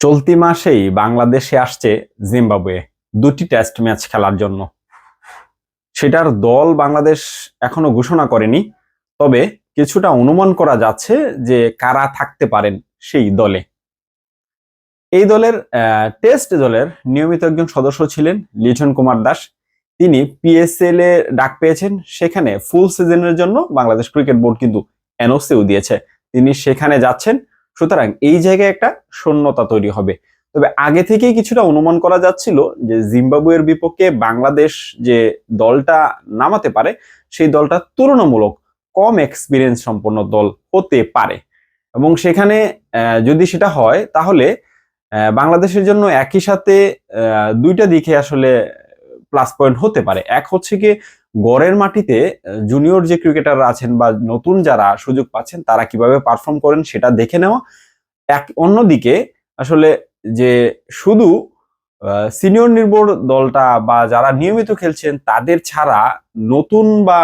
চলতি মাসেই বাংলাদেশে আসছে জিম্বাবুয়ে, দুটি টেস্ট ম্যাচ খেলার জন্য। সেটার দল বাংলাদেশ এখনও ঘোষণা করেনি, তবে কিছুটা অনুমান করা যাচ্ছে যে কারা থাকতে পারেন সেই দলে। এই দলের টেস্ট দলের নিয়মিত একজন সদস্য ছিলেন লিটন কুমার দাস। তিনি পিএসএল এ ডাক পেয়েছেন, সেখানে ফুল সিজনের জন্য বাংলাদেশ ক্রিকেট বোর্ড কিন্তু এনওসিও দিয়েছে। তিনি সেখানে যাচ্ছেন সুতরাং এই জায়গায় একটা শূন্যতা তৈরি হবে। তবে আগে থেকেই কিছুটা অনুমান করা যাচ্ছিল যে জিম্বাবুয়ের বিপক্ষে বাংলাদেশ যে দলটা নামাতে পারে, সেই দলটা তুলনামূলক কম এক্সপিরিয়েন্স সম্পন্ন দল হতে পারে। এবং সেখানে যদি সেটা হয়, তাহলে বাংলাদেশের জন্য একই সাথে দুইটা দিকে আসলে প্লাস পয়েন্ট হতে পারে। এক হচ্ছে কি গড়ের মাটিতে জুনিয়র যে ক্রিকেটাররা আছেন বা নতুন যারা সুযোগ পাচ্ছেন, তারা কীভাবে পারফর্ম করেন সেটা দেখে নেওয়া। এক, অন্যদিকে আসলে যে শুধু সিনিয়র নির্ভর দলটা বা যারা নিয়মিত খেলছেন, তাদের ছাড়া নতুন বা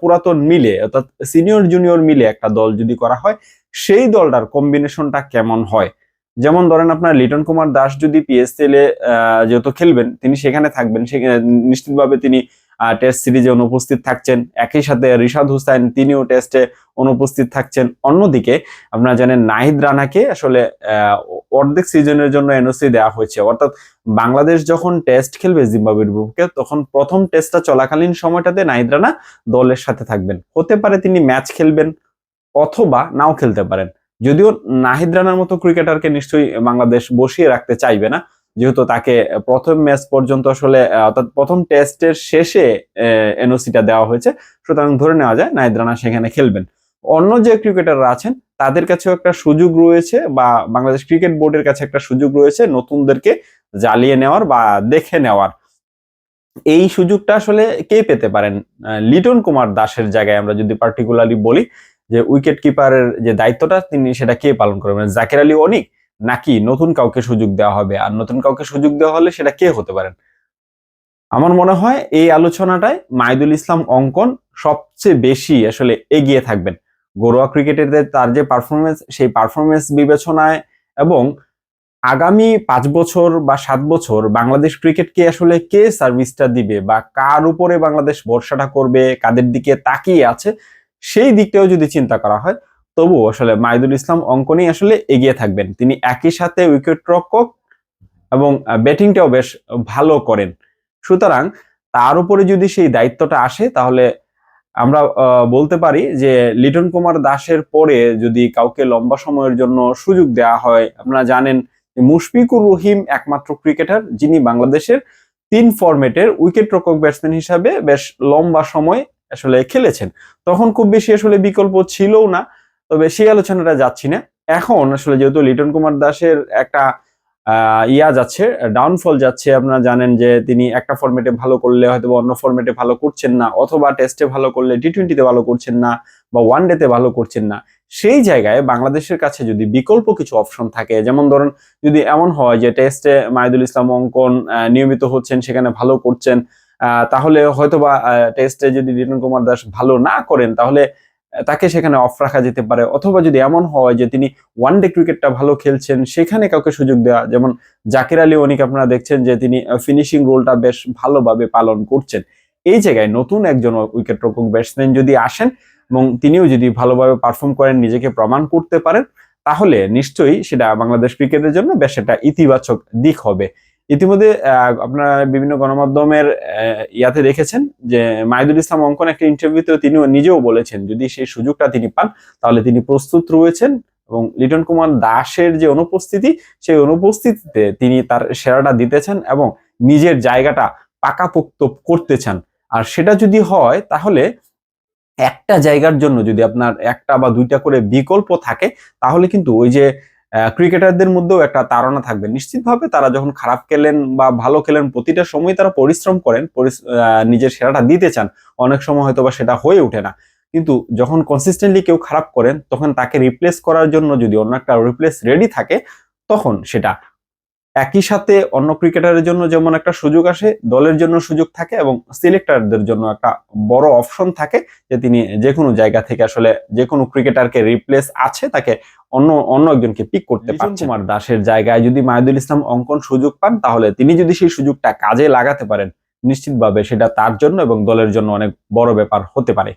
পুরাতন মিলে, অর্থাৎ সিনিয়র জুনিয়র মিলে একটা দল যদি করা হয়, সেই দলটার কম্বিনেশনটা কেমন হয়? যেমন ধরেন আপনার লিটন কুমার দাস যদি পিএসএল এ যেহেতু খেলবেন, তিনি সেখানে থাকবেন, সেখানে নিশ্চিতভাবে তিনি টেস্ট সিরিজে অনুপস্থিত থাকছেন। একই সাথে রিশাদ হুসাইন, তিনিও টেস্টে অনুপস্থিত থাকছেন। অন্যদিকে আপনারা জানেন নাহিদ রানাকে আসলে অর্ধেক সিজনের জন্য এনওসি দেওয়া হয়েছে। অর্থাৎ বাংলাদেশ যখন টেস্ট খেলবে জিম্বাবুয়ের বিপক্ষে, তখন প্রথম টেস্টটা চলাকালীন সময়টাতে নাহিদ রানা দলের সাথে থাকবেন। হতে পারে তিনি ম্যাচ খেলবেন অথবা নাও খেলতে পারেন। যদিও নাহিদ রানার মতো ক্রিকেটারকে নিশ্চয়ই বাংলাদেশ বসিয়ে রাখতে চাইবে না যেহেতু তাকে প্রথম ম্যাচ পর্যন্ত আসলে অর্থাৎ প্রথম টেস্টের শেষে এনওসিটা দেওয়া হয়েছে। সুতরাং ধরে নেওয়া যায় নাহিদ রানা সেখানে খেলবেন। অন্য যে ক্রিকেটাররা আছেন, তাদের কাছেও একটা সুযোগ রয়েছে বা বাংলাদেশ ক্রিকেট বোর্ডের কাছে একটা সুযোগ রয়েছে নতুনদেরকে জ্বালিয়ে নেওয়ার বা দেখে নেওয়ার। এই সুযোগটা আসলে কে পেতে পারেন? লিটন কুমার দাসের জায়গায় আমরা যদি পার্টিকুলারলি বলি, যে উইকেট কিপারের যে দায়িত্বটা, তিনি সেটা কে পালন করবেন? জাকের আলী অনিক? নাকি নতুন কাউকে সুযোগ দেওয়া হবে? আর নতুন কাউকে সুযোগ দেওয়া হলে সেটা কে হতে পারেন? আমার মনে হয় এই আলোচনাটায় মাইদুল ইসলাম অঙ্কন সবচেয়ে বেশি আসলে এগিয়ে থাকবেন। ঘরোয়া ক্রিকেটের তার যে পারফরমেন্স সেই পারফরমেন্স বিবেচনায় এবং আগামী পাঁচ বছর বা সাত বছর বাংলাদেশ ক্রিকেটকে আসলে কে সার্ভিসটা দিবে বা কার উপরে বাংলাদেশ ভরসাটা করবে, কাদের দিকে তাকিয়ে আছে, সেই দিকটাও যদি চিন্তা করা হয় তবু আসলে মাইদুল ইসলাম অঙ্কনই আসলে এগিয়ে থাকবেন। তিনি একই সাথে উইকেট রক্ষক এবং ব্যাটিংটাও বেশ ভালো করেন। সুতরাং তার উপরে যদি সেই দায়িত্বটা আসে, তাহলে আমরা বলতে পারি যে লিটন কুমার দাসের পরে যদি কাউকে লম্বা সময়ের জন্য সুযোগ দেওয়া হয়, আপনারা জানেন মুশফিকুর রহিম একমাত্র ক্রিকেটার, যিনি বাংলাদেশের তিন ফরম্যাটের উইকেট রক্ষক ব্যাটসম্যান হিসাবে বেশ লম্বা সময় আসলে খেলেছেন। তখন খুব বেশি আসলে বিকল্প ছিলও না। তবে সেই আলোচনাটা যাচ্ছি না। এখন আসলে যেহেতু লিটন কুমার দাসের একটা ইয়া যাচ্ছে ডাউনফল যাচ্ছে, আপনারা জানেন যে তিনি একটা ফর্মেটে ভালো করলে হয়তো অন্য ফর্মেটে ভালো করছেন না, অথবা টেস্টে ভালো করলে টি টোয়েন্টিতে ভালো করছেন না, বা ওয়ান ডেতে ভালো করছেন না। সেই জায়গায় বাংলাদেশের কাছে যদি বিকল্প কিছু অপশন থাকে, যেমন ধরুন যদি এমন হয় যে টেস্টে মাহিদুল ইসলাম অঙ্কন নিয়মিত হচ্ছেন, সেখানে ভালো করছেন তাহলে হয়তোবা টেস্টে যদি লিটন কুমার দাস ভালো না করেন, তাহলে তাকে সেখানে অফ রাখা যেতে পারে। অথবা যদি এমন হয় যে তিনি ওয়ান ডে ক্রিকেটটা ভালো খেলছেন, সেখানে কাউকে সুযোগ দেওয়া যেমন জাকির আলী অনিক আপনারা দেখছেন যে তিনি ফিনিশিং রোলটা বেশ ভালোভাবে পালন করছেন। এই জায়গায় নতুন একজন উইকেট রক্ষক ব্যাটসম্যান যদি আসেন এবং তিনিও যদি ভালোভাবে পারফর্ম করেন, নিজেকে প্রমাণ করতে পারেন, তাহলে নিশ্চয়ই সেটা বাংলাদেশ ক্রিকেটের জন্য বেশ একটা ইতিবাচক দিক হবে। ইতিমধ্যে আপনারা বিভিন্ন গণমাধ্যমের ইয়াতে দেখেছেন যে মাহিদুল ইসলাম অঙ্কন একটা ইন্টারভিউতে তিনি নিজেও বলেছেন, যদি সেই সুযোগটা তিনি পান, তাহলে তিনি প্রস্তুত রয়েছেন এবং লিটন কুমার দাসের যে অনুপস্থিতি, সেই অনুপস্থিতিতে তিনি তার সেরাটা দিতে চান এবং নিজের জায়গাটা পাকাপোক্ত করতে চান আর সেটা যদি হয়, তাহলে একটা জায়গার জন্য যদি আপনার একটা বা দুইটা করে বিকল্প থাকে, তাহলে কিন্তু ওই যে ক্রিকেটারদের মধ্যেও একটা তাড়না থাকবে। নিশ্চিতভাবে তারা যখন খারাপ খেলেন বা ভালো খেলেন, প্রতিটা সময় তারা পরিশ্রম করেন নিজের সেরাটা দিতে চান। অনেক সময় হয়তো বা সেটা হয়ে ওঠে না। কিন্তু যখন কনসিস্টেন্টলি কেউ খারাপ করেন, তখন তাকে রিপ্লেস করার জন্য যদি অন্য একটা রিপ্লেস রেডি থাকে, তখন সেটা একই সাথে অন্য ক্রিকেটারের জন্য যেমন একটা সুযোগ আসে দলের জন্য সুযোগ থাকে এবং সিলেক্টরদের জন্য একটা বড় অপশন থাকে যে তিনি যে কোনো জায়গা থেকে আসলে যে কোনো ক্রিকেটারকে রিপ্লেস আছে তাকে অন্য অন্য একজনকে পিক করতে পারছেন কুমার দাসের জায়গায় যদি মাহিদুল ইসলাম অঙ্কন সুযোগ পান তাহলে তিনি যদি সেই সুযোগটা কাজে লাগাতে পারেন নিশ্চিতভাবে সেটা তার জন্য এবং দলের জন্য অনেক বড় ব্যাপার হতে পারে।